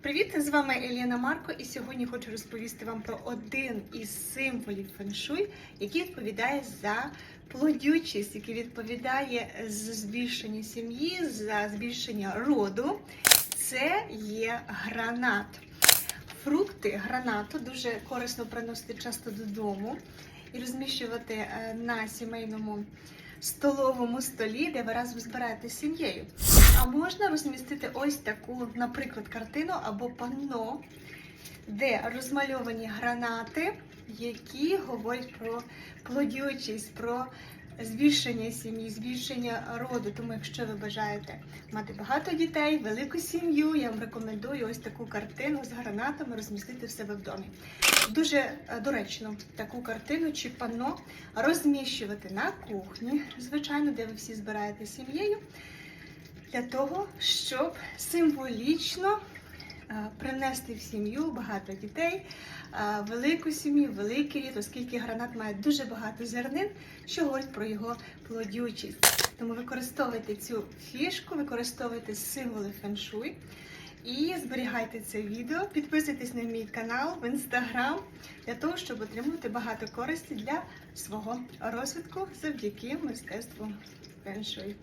Привіт, з вами Еліна Марко, і сьогодні хочу розповісти вам про один із символів феншуй, який відповідає за плодючість, який відповідає за збільшення сім'ї, за збільшення роду. Це є гранат. Фрукти гранату дуже корисно приносити часто додому і розміщувати е, на сімейному столовому столі, де ви разом збираєте з сім'єю. А можна розмістити ось таку, наприклад, картину або панно, де розмальовані гранати, які говорять про плодючість, про збільшення сім'ї, збільшення роду. Тому, якщо ви бажаєте мати багато дітей, велику сім'ю, я вам рекомендую ось таку картину з гранатами розмістити в себе в домі. Дуже е, доречно таку картину чи панно розміщувати на кухні, звичайно, де ви всі збираєте сім'єю, для того, щоб символічно е, принести в сім'ю багато дітей, е, велику сім'ю, великий рід, оскільки гранат має дуже багато зернин, що говорить про його плодючість. Тому використовуйте цю фішку, використовуйте символи феншуй. І зберігайте це відео, підписуйтесь на мій канал в інстаграм для того, щоб отримувати багато користі для свого розвитку завдяки мистецтву феншуй.